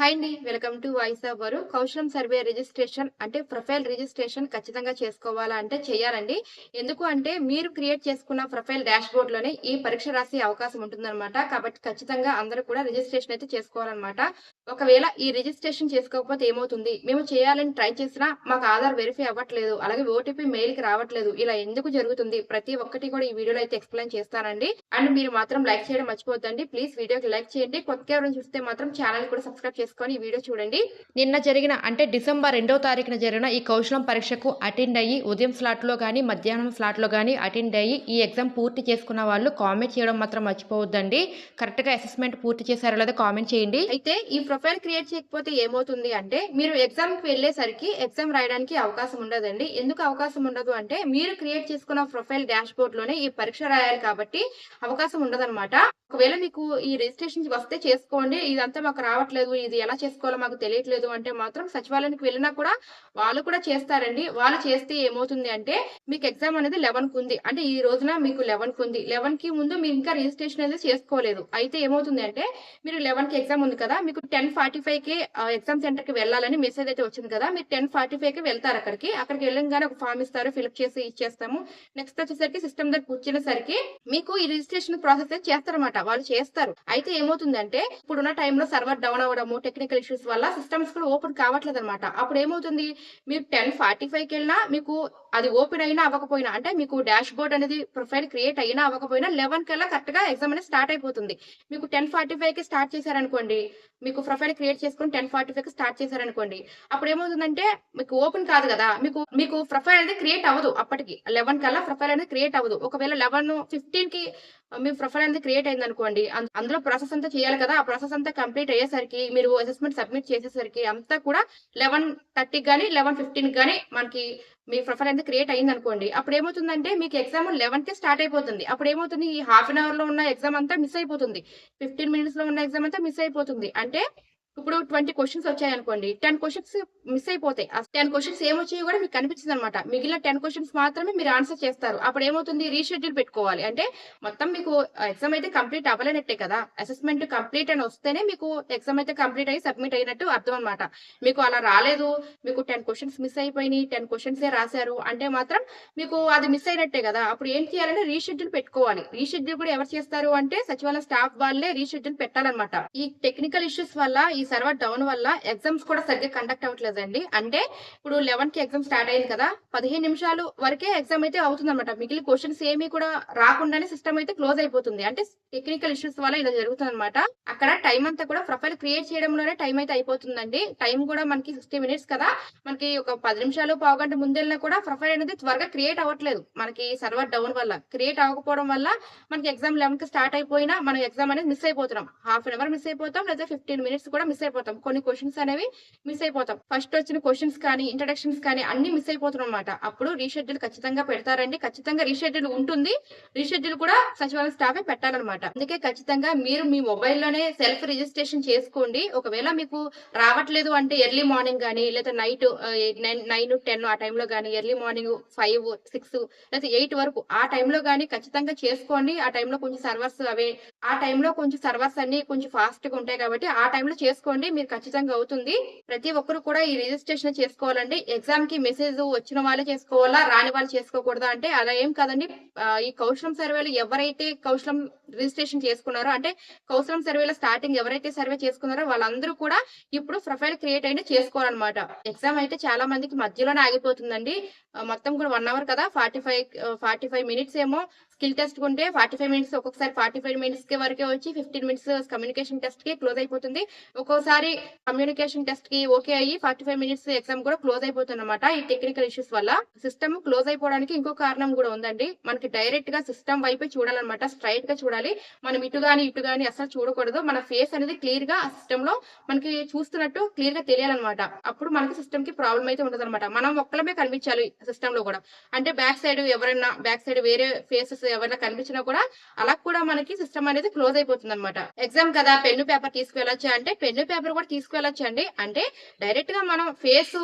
Hi అండి welcome to voice of వారు. Kaushalam survey registration అంటే ప్రొఫైల్ రిజిస్ట్రేషన్ ఖచ్చితంగా చేసుకోవాలా అంటే చేయాలండి ఎందుకు అంటే మీరు క్రియేట్ చేసుకున్న ప్రొఫైల్ డాష్ బోర్డ్లోనే ఈ పరీక్ష రాసే అవకాశం ఉంటుందన్నమాట. కాబట్టి ఖచ్చితంగా అందరూ కూడా రిజిస్ట్రేషన్ అయితే చేసుకోవాలన్నమాట. ఒకవేళ ఈ రిజిస్ట్రేషన్ చేసుకోకపోతే ఏమవుతుంది? మేము చేయాలని ట్రై చేసినా మాకు ఆధార్ వెరిఫై అవ్వట్లేదు. అలాగే ఓటీపీ మెయిల్కి రావట్లేదు. ఇలా ఎందుకు జరుగుతుంది? ప్రతి ఒక్కటి కూడా ఈ వీడియోలో అయితే ఎక్స్ప్లెయిన్ చేస్తానండి. అండ్ మీరు మాత్రం లైక్ చేయడం మర్చిపోద్దండి ప్లీజ్ వీడియోకి లైక్ చేయండి. కొత్తగా ఎవరైనా చూస్తే మాత్రం ఛానల్ కూడా సబ్స్క్రైబ్ చేసుకొని ఈ వీడియో చూడండి. నిన్న జరిగిన అంటే డిసెంబర్ రెండో తారీఖున జరిగిన ఈ కౌశలం పరీక్షకు అటెండ్ అయ్యి ఉదయం స్లాట్లో కానీ మధ్యాహ్నం స్లాట్లో కానీ అటెండ్ అయ్యి ఈ ఎగ్జామ్ పూర్తి చేసుకున్న వాళ్ళు కామెంట్ చేయడం మాత్రం మర్చిపోవద్దండి. కరెక్ట్గా అసెస్మెంట్ పూర్తి చేశారో లేదో కామెంట్ చేయండి. అయితే ఈ ప్రొఫైల్ క్రియేట్ చేయకపోతే ఏమవుతుంది అంటే మీరు ఎగ్జామ్కి వెళ్ళేసరికి ఎగ్జామ్ రాయడానికి అవకాశం ఉండదండి. ఎందుకు అవకాశం ఉండదు అంటే మీరు క్రియేట్ చేసుకున్న ప్రొఫైల్ డాష్ బోర్డ్లోనే ఈ పరీక్ష రాయాలి కాబట్టి అవకాశం ఉండదన్నమాట. ఒకవేళ మీకు ఈ రిజిస్ట్రేషన్ వస్తే చేసుకోండి. ఇదంతా మాకు రావట్లేదు. ఇది ఎలా చేసుకోవాలో మాకు తెలియట్లేదు అంటే మాత్రం సచివాలయానికి వెళ్ళినా కూడా వాళ్ళు కూడా చేస్తారండి. వాళ్ళు చేస్తే ఏమవుతుంది అంటే మీకు ఎగ్జామ్ అనేది లెవెన్కు ఉంది. అంటే ఈ రోజున మీకు లెవెన్కు ఉంది. లెవెన్కి ముందు మీరు ఇంకా రిజిస్ట్రేషన్ అనేది చేసుకోలేదు. అయితే ఏమవుతుంది అంటే మీరు లెవెన్కి ఎగ్జామ్ ఉంది కదా మీకు టెన్ ఫార్టీ ఫైవ్కి ఎగ్జామ్ సెంటర్కి వెళ్ళాలని మెసేజ్ అయితే వచ్చింది కదా మీరు టెన్ ఫార్టీ ఫైవ్కి వెళ్తారు అక్కడికి. అక్కడికి వెళ్ళంగానే ఒక ఫామ్ ఇస్తారు ఫిల్అప్ చేసి ఇచ్చేస్తాము. నెక్స్ట్ వచ్చేసరికి సిస్టమ్ దగ్గర కూర్చునేసరికి మీకు ఈ రిజిస్ట్రేషన్ ప్రాసెస్ అయితే చేస్తారన్నమాట. వాళ్ళు చేస్తారు. అయితే ఏమవుతుందంటే ఇప్పుడున్న టైంలో సర్వర్ డౌన్ అవ్వడము టెక్నికల్ ఇష్యూస్ వల్ల సిస్టమ్స్ కూడా ఓపెన్ కావట్లేదు అనమాట అప్పుడు ఏమవుతుంది మీరు టెన్ ఫార్టీ ఫైవ్కి వెళ్ళినా మీకు అది ఓపెన్ అయినా అవ్వకపోయినా అంటే మీకు డాష్ బోర్డ్ అనేది ప్రొఫైల్ క్రియేట్ అయినా అవ్వకపోయినా లెవెన్ కల్లా కరెక్ట్గా ఎగ్జామ్ అనేది స్టార్ట్ అయిపోతుంది. మీకు టెన్ ఫార్టీ ఫైవ్కి స్టార్ట్ చేశారనుకోండి మీకు ప్రొఫైల్ క్రియేట్ చేసుకుని టెన్ ఫార్టీ ఫైవ్కి స్టార్ట్ చేశారనుకోండి అప్పుడు ఏమవుతుందంటే మీకు ఓపెన్ కాదు కదా మీకు మీకు ప్రొఫైల్ అనేది క్రియేట్ అవ్వదు అప్పటికి. లెవెన్ కల్లా ప్రొఫైల్ అనేది క్రియేట్ అవ్వదు. ఒకవేళ లెవెన్ ఫిఫ్టీన్కి మీ ప్రొఫైల్ అనేది క్రియేట్ అయింది అనుకోండి అందులో ప్రాసెస్ అంతా చేయాలి కదా ఆ ప్రాసెస్ అంతా కంప్లీట్ అయ్యేసరికి మీరు అసెస్మెంట్ సబ్మిట్ చేసేసరికి అంతా కూడా లెవెన్ థర్టీకి కానీ లెవెన్ ఫిఫ్టీన్ కానీ మనకి మీ ప్రొఫైల్ అనేది క్రియేట్ అయింది అనుకోండి అప్పుడు ఏమవుతుందంటే మీకు ఎగ్జామ్ లెవెన్కి స్టార్ట్ అయిపోతుంది. అప్పుడు ఏమవుతుంది ఈ హాఫ్ అన్ అవర్లో ఉన్న ఎగ్జామ్ అంతా మిస్ అయిపోతుంది. ఫిఫ్టీన్ మినిట్స్లో ఉన్న ఎగ్జామ్ అంతా మిస్ అయిపోతుంది. అంటే ఇప్పుడు ట్వంటీ క్వశ్చన్స్ వచ్చాయి అనుకోండి టెన్ క్వశ్చన్స్ మిస్ అయిపోతాయి. ఆ టెన్ క్వశ్చన్స్ ఏమొచ్చాయో కూడా మీకు కనిపించింది అనమాట మిగిలిన టెన్ క్వశ్చన్స్ మాత్రమే మీరు ఆన్సర్ చేస్తారు. అప్పుడు ఏమవుతుంది? రీషెడ్యూల్ పెట్టుకోవాలి. అంటే మొత్తం మీకు ఎగ్జామ్ అయితే కంప్లీట్ అవ్వలేనట్టే కదా. అసెస్మెంట్ కంప్లీట్ అని వస్తేనే మీకు ఎగ్జామ్ అయితే కంప్లీట్ అయ్యి సబ్మిట్ అయినట్టు అర్థం అనమాట మీకు అలా రాలేదు. మీకు టెన్ క్వశ్చన్స్ మిస్ అయిపోయినాయి. టెన్ క్వశ్చన్స్ రాశారు. అంటే మాత్రం మీకు అది మిస్ అయినట్టే కదా. అప్పుడు ఏం చేయాలంటే రీషెడ్యూల్ పెట్టుకోవాలి. రీషెడ్యూల్ కూడా ఎవరు చేస్తారు అంటే సచివాలయం స్టాఫ్ వాళ్ళే రీషెడ్యూల్ పెట్టాలన్నమాట. ఈ టెక్నికల్ ఇష్యూస్ వల్ల ఈ సర్వర్ డౌన్ వల్ల ఎగ్జామ్స్ కూడా సరిగ్గా కండక్ట్ అవ్వట్లేదండి. అంటే ఇప్పుడు లెవెన్కి ఎగ్జామ్ స్టార్ట్ అయింది కదా పదిహేను నిమిషాలు వరకే ఎగ్జామ్ అయితే అవుతుంది అనమాట మిగిలిన క్వశ్చన్స్ ఏమీ కూడా రాకుండానే సిస్టమ్ అయితే క్లోజ్ అయిపోతుంది. అంటే టెక్నికల్ ఇష్యూస్ వల్ల ఇలా జరుగుతుంది అనమాట అక్కడ టైం అంతా కూడా ప్రొఫైల్ క్రియేట్ చేయడంలోనే టైం అయితే అయిపోతుందండి. టైం కూడా మనకి సిక్స్టీ మినిట్స్ కదా. మనకి ఒక పది నిమిషాలు పావు గంట ముందెళ్ళినా కూడా ప్రొఫైల్ అనేది త్వరగా క్రియేట్ అవ్వట్లేదు. మనకి సర్వర్ డౌన్ వల్ల క్రియేట్ అవ్వకపోవడం వల్ల మనకి ఎగ్జామ్ లెవెన్కి స్టార్ట్ అయిపోయినా మనం ఎగ్జామ్ అనేది మిస్ అయిపోతున్నాం. హాఫ్ అన్ అవర్ మిస్ అయిపోతాం లేదా ఫిఫ్టీన్ మినిట్స్ కూడా మిస్ అయిపోతాం. కొన్ని క్వశ్చన్స్ అనేవి మిస్ అయిపోతాం. ఫస్ట్ వచ్చిన క్వశ్చన్స్ కానీ ఇంట్రడక్షన్స్ కానీ అన్ని మిస్ అయిపోతున్నాం అనమాట అప్పుడు రీషెడ్యూల్ ఖచ్చితంగా పెడతారండి. ఖచ్చితంగా రీషెడ్యూల్ ఉంటుంది. రీషెడ్యూల్ కూడా సచివాలయ స్టాఫే పెట్టాలన్నమాట. అందుకే ఖచ్చితంగా మీరు మీ మొబైల్లోనే సెల్ఫ్ రిజిస్ట్రేషన్ చేసుకోండి. ఒకవేళ మీకు రావట్లేదు అంటే ఎర్లీ మార్నింగ్ కానీ లేదా నైట్ నైన్ టెన్ ఆ టైంలో కానీ ఎర్లీ మార్నింగ్ ఫైవ్ సిక్స్ లేదా ఎయిట్ వరకు ఆ టైంలో కానీ ఖచ్చితంగా చేసుకోండి. ఆ టైంలో కొంచెం సర్వర్స్ అవే ఆ టైంలో కొంచెం సర్వర్స్ అన్ని కొంచెం ఫాస్ట్గా ఉంటాయి కాబట్టి ఆ టైంలో చేసుకోండి మీరు ఖచ్చితంగా అవుతుంది. ప్రతి ఒక్కరు కూడా ఈ రిజిస్ట్రేషన్ చేసుకోవాలండి. ఎగ్జామ్కి మెసేజ్ వచ్చిన వాళ్ళే చేసుకోవాలా రాని వాళ్ళు చేసుకోకూడదా అంటే అలా ఏం కాదండి. ఈ కౌశలం సర్వేలో ఎవరైతే కౌశలం రిజిస్ట్రేషన్ చేసుకున్నారో అంటే కౌశలం సర్వేలో స్టార్టింగ్ ఎవరైతే సర్వే చేసుకున్నారో వాళ్ళందరూ కూడా ఇప్పుడు ప్రొఫైల్ క్రియేట్ అయినా చేసుకోవాలన్నమాట. ఎగ్జామ్ అయితే చాలా మందికి మధ్యలోనే ఆగిపోతుందండి. మొత్తం కూడా వన్ అవర్ కదా forty five forty five minutes ఏమో స్కిల్ టెస్ట్ ఉంటే ఫార్టీ ఫైవ్ మినిట్స్ ఒక్కొక్కసారి ఫార్టీ ఫైవ్ మినిట్స్కి వరకే వచ్చి ఫిఫ్టీన్ మినిట్స్ కమ్యూనికేషన్ టెస్ట్కి క్లోజ్ అయిపోతుంది. ఒక్కోసారి కమ్యూనికేషన్ టెస్ట్కి ఓకే అయ్యి ఫార్టీ ఫైవ్ మినిట్స్ ఎగ్జామ్ కూడా క్లోజ్ అయిపోతుంది అనమాట ఈ టెక్నికల్ ఇష్యూస్ వల్ల. సిస్టమ్ క్లోజ్ అయిపోవడానికి ఇంకో కారణం కూడా ఉందండి. మనకి డైరెక్ట్గా సిస్టమ్ వైపే చూడాలన్నమాట స్ట్రైట్గా చూడాలి. మనం ఇటు గాని ఇటు గాని అసలు చూడకూడదు. మన ఫేస్ అనేది క్లియర్గా ఆ సిస్టమ్లో మనకి చూస్తున్నట్టు క్లియర్గా తెలియాలన్నమాట. అప్పుడు మనకి సిస్టమ్కి ప్రాబ్లం అయితే ఉండదు మనం ఒక్కలమే కనిపించాలి సిస్టమ్లో కూడా. అంటే బ్యాక్ సైడ్ ఎవరైనా బ్యాక్ సైడ్ వేరే ఫేసెస్ ఎవరైనా కనిపించినా కూడా అలా కూడా మనకి సిస్టమ్ అనేది క్లోజ్ అయిపోతుంది అనమాట ఎగ్జామ్ కదా పెన్ను పేపర్ తీసుకువెళ్ళొచ్చా అంటే పెన్ను పేపర్ కూడా తీసుకువెళ్ళొచ్చు అండి అంటే డైరెక్ట్గా మనం ఫేస్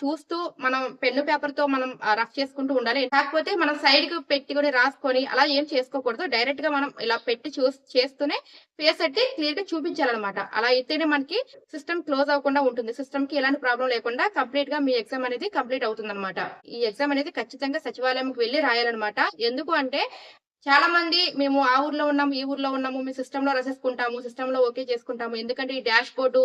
చూస్తూ మనం పెన్ను పేపర్తో మనం రఫ్ చేసుకుంటూ ఉండాలి. కాకపోతే మనం సైడ్కి పెట్టుకొని రాసుకొని అలా ఏం చేసుకోకూడదు. డైరెక్ట్గా మనం ఇలా పెట్టి చూ చేస్తూనే ఫేస్ అయితే క్లియర్గా చూపించాలన్నమాట. అలా అయితేనే మనకి సిస్టమ్ క్లోజ్ అవ్వకుండా ఉంటుంది. సిస్టమ్కి ఎలాంటి ప్రాబ్లం లేకుండా కంప్లీట్గా మీ ఎగ్జామ్ అనేది కంప్లీట్ అవుతుంది ఈ ఎగ్జామ్ అనేది ఖచ్చితంగా సచివాలయంకి వెళ్ళి రాయాలన్నమాట. ఎందుకు అంటే చాలా మంది మేము ఆ ఊర్లో ఉన్నాము ఈ ఊర్లో ఉన్నాము మీ సిస్టమ్లో రాసేసుకుంటాము సిస్టమ్లో ఓకే చేసుకుంటాము. ఎందుకంటే ఈ డాష్ బోర్డు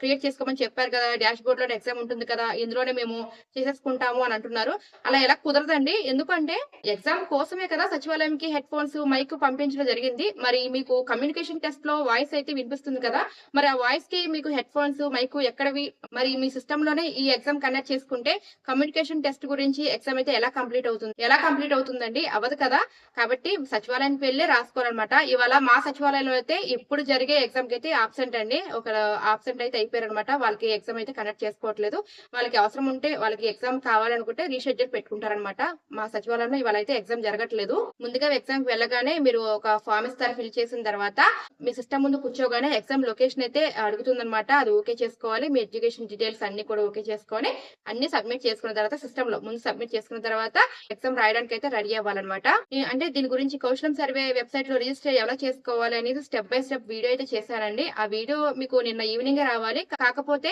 క్రియేట్ చేసుకోమని చెప్పారు కదా డాష్ బోర్డ్లో ఎగ్జామ్ ఉంటుంది కదా ఇందులోనే మేము చేసేసుకుంటాము అని అంటున్నారు. అలా ఎలా కుదరదండి? ఎందుకంటే ఎగ్జామ్ కోసమే కదా సచివాలయంకి హెడ్ ఫోన్స్ మైక్ పంపించడం జరిగింది. మరి మీకు కమ్యూనికేషన్ టెస్ట్లో వాయిస్ అయితే వినిపిస్తుంది కదా మరి ఆ వాయిస్కి మీకు హెడ్ ఫోన్స్ మైక్ ఎక్కడవి? మరి మీ సిస్టమ్లోనే ఈ ఎగ్జామ్ కండక్ట్ చేసుకుంటే కమ్యూనికేషన్ టెస్ట్ గురించి ఎగ్జామ్ అయితే ఎలా కంప్లీట్ అవుతుంది? ఎలా కంప్లీట్ అవుతుందండి? అవదు కదా. కాబట్టి సచివాలయానికి వెళ్ళి రాసుకోవాలన్నమాట. ఇవాళ మా సచివాలయంలో అయితే ఇప్పుడు జరిగే ఎగ్జామ్కి అయితే ఆబ్సెంట్ అండి. ఒక ఆబ్సెంట్ అయితే అయిపోయారు అనమాట వాళ్ళకి ఎగ్జామ్ అయితే కండక్ట్ చేసుకోవట్లేదు. వాళ్ళకి అవసరం ఉంటే వాళ్ళకి ఎగ్జామ్ కావాలనుకుంటే రీషెడ్యూల్ పెట్టుకుంటారనమాట మా సచివాలయంలో ఇవాళ అయితే ఎగ్జామ్ జరగట్లేదు. ముందుగా ఎగ్జామ్ వెళ్ళగానే మీరు ఒక ఫామ్ ఇస్తారు ఫిల్ చేసిన తర్వాత మీ సిస్టమ్ ముందు కూర్చోగానే ఎగ్జామ్ లొకేషన్ అయితే అడుగుతుందన్నమాట. అది ఓకే చేసుకోవాలి. మీ ఎడ్యుకేషన్ డీటెయిల్స్ అన్ని కూడా ఓకే చేసుకొని అన్ని సబ్మిట్ చేసుకున్న తర్వాత సిస్టమ్లో ముందు సబ్మిట్ చేసుకున్న తర్వాత ఎగ్జామ్ రాయడానికి అయితే రెడీ అవ్వాలన్నమాట అంటే దీని గురించి కౌశలం సర్వే వెబ్సైట్లో రిజిస్టర్ ఎలా చేసుకోవాలి అనేది స్టెప్ బై స్టెప్ వీడియో అయితే చేశానండి. ఆ వీడియో మీకు నిన్న ఈవినింగ్ రావాలి. కాకపోతే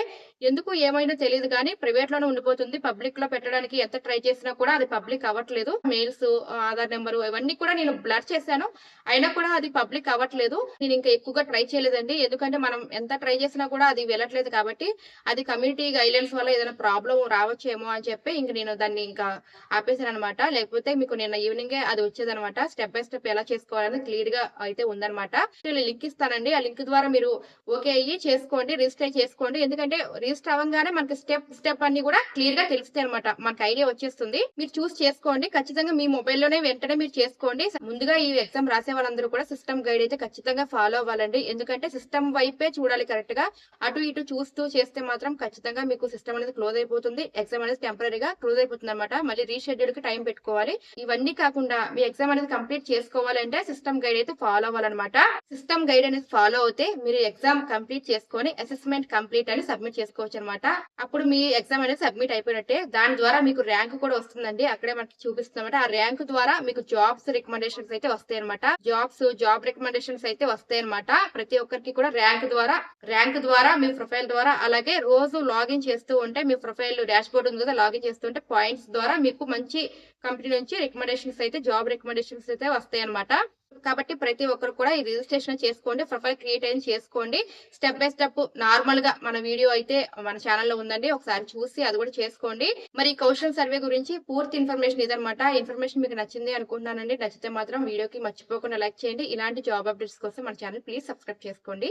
ఎందుకు ఏమైనా తెలియదు కానీ ప్రైవేట్లోనే ఉండిపోతుంది. పబ్లిక్లో పెట్టడానికి ఎంత ట్రై చేసినా కూడా అది పబ్లిక్ అవ్వట్లేదు. మెయిల్స్ ఆధార్ నెంబర్ ఇవన్నీ కూడా నేను బ్లర్ చేశాను. అయినా కూడా అది పబ్లిక్ అవ్వట్లేదు. నేను ఇంకా ఎక్కువగా ట్రై చేయలేదండి. ఎందుకంటే మనం ఎంత ట్రై చేసినా కూడా అది వెళ్ళట్లేదు కాబట్టి అది కమ్యూనిటీ గైడ్లైన్స్ వల్ల ఏదైనా ప్రాబ్లం రావచ్చేమో అని చెప్పి ఇంక నేను దాన్ని ఇంకా ఆపేసాను అనమాట లేకపోతే మీకు నిన్న ఈవినింగే అది వచ్చేదనమాట స్టెప్ బై స్టెప్ ఎలా చేసుకోవాలని క్లియర్గా అయితే ఉందన్నమాట. లింక్ ఇస్తానండి. ఆ లింక్ ద్వారా మీరు ఓకే అయ్యి చేసుకోండి రిజిస్టర్ చేసుకోండి. ఎందుకంటే రిజిస్టర్ అవ్వగానే మనకి స్టెప్ స్టెప్ అన్ని కూడా క్లియర్గా తెలుస్తాయి అనమాట మనకి ఐడియా వచ్చేస్తుంది. మీరు చూస్ చేసుకోండి. ఖచ్చితంగా మీ మొబైల్లోనే వెంటనే మీరు చేసుకోండి. ముందుగా ఈ ఎగ్జామ్ రాసే వాళ్ళందరూ కూడా సిస్టమ్ గైడ్ అయితే ఖచ్చితంగా ఫాలో అవ్వాలండి. ఎందుకంటే సిస్టమ్ వైపే చూడాలి కరెక్ట్గా. అటు ఇటు చూస్తూ చేస్తే మాత్రం ఖచ్చితంగా మీకు సిస్టమ్ అనేది క్లోజ్ అయిపోతుంది. ఎగ్జామ్ అనేది టెంపరీగా క్లోజ్ అయిపోతుంది అనమాట మళ్ళీ రీషెడ్యూల్కి టైం పెట్టుకోవాలి. ఇవన్నీ కాకుండా మీ ఎగ్జామ్ అనేది కంప్లీట్ చేసుకోవాలంటే సిస్టమ్ గైడ్ అయితే ఫాలో అవ్వాలన్నమాట. సిస్టమ్ గైడ్ అనేది ఫాలో అవుతే మీరు ఎగ్జామ్ కంప్లీట్ చేసుకొని అసెస్మెంట్ కంప్లీట్ అని సబ్మిట్ చేసుకోవచ్చు అనమాట అప్పుడు మీ ఎగ్జామ్ అనేది సబ్మిట్ అయిపోయినట్టే. దాని ద్వారా మీకు ర్యాంక్ కూడా వస్తుందండి. అక్కడే మనకి చూపిస్తుందన్నమాట ఆ ర్యాంక్ ద్వారా మీకు జాబ్స్ రికమెండేషన్స్ అయితే వస్తాయి అనమాట జాబ్స్ జాబ్ రికమెండేషన్స్ అయితే వస్తాయి అనమాట ప్రతి ఒక్కరికి కూడా ర్యాంక్ ద్వారా ర్యాంక్ ద్వారా మీ ప్రొఫైల్ ద్వారా అలాగే రోజు లాగిన్ చేస్తూ ఉంటే మీ ప్రొఫైల్ డాష్ బోర్డ్ ఉంది కదా లాగిన్ చేస్తుంటే పాయింట్స్ ద్వారా మీకు మంచి కంపెనీ నుంచి రికమెండేషన్స్ అయితే జాబ్ రికమెండేషన్స్ అయితే వస్తాయి అనమాట కాబట్టి ప్రతి ఒక్కరు కూడా ఈ రిజిస్ట్రేషన్ చేసుకోండి ప్రొఫైల్ క్రియేట్ అయిన చేసుకోండి. స్టెప్ బై స్టెప్ నార్మల్గా మన వీడియో అయితే మన ఛానల్లో ఉందండి. ఒకసారి చూసి అది కూడా చేసుకోండి. మరి కౌశల్ సర్వే గురించి పూర్తి ఇన్ఫర్మేషన్ ఇదనమాట ఇన్ఫర్మేషన్ మీకు నచ్చింది అనుకుంటున్నానండి. నచ్చితే మాత్రం వీడియోకి మర్చిపోకుండా లైక్ చేయండి. ఇలాంటి జాబ్ అప్డేట్స్ కోసం మన ఛానల్ ప్లీజ్ సబ్స్క్రైబ్ చేసుకోండి.